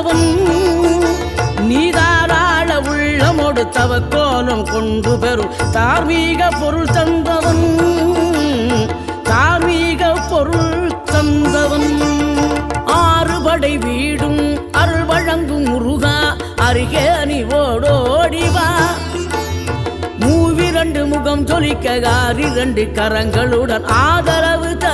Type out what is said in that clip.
தருகின்றவன் நீதாராள உள்ளமோடு தவக்கோலம் கொண்டு பெறும். தார்மீக பொருள் தந்தவன் தார்மீக பொருள் தந்தவன். ஆறுபடை வீடும் அருள் வழங்கும் முருகா அருகே அணிவோடோடிவா மூவிரண்டு முகம் ஜொலிக்க ஆறிரண்டு கரங்களுடன் ஆதரவு தரும்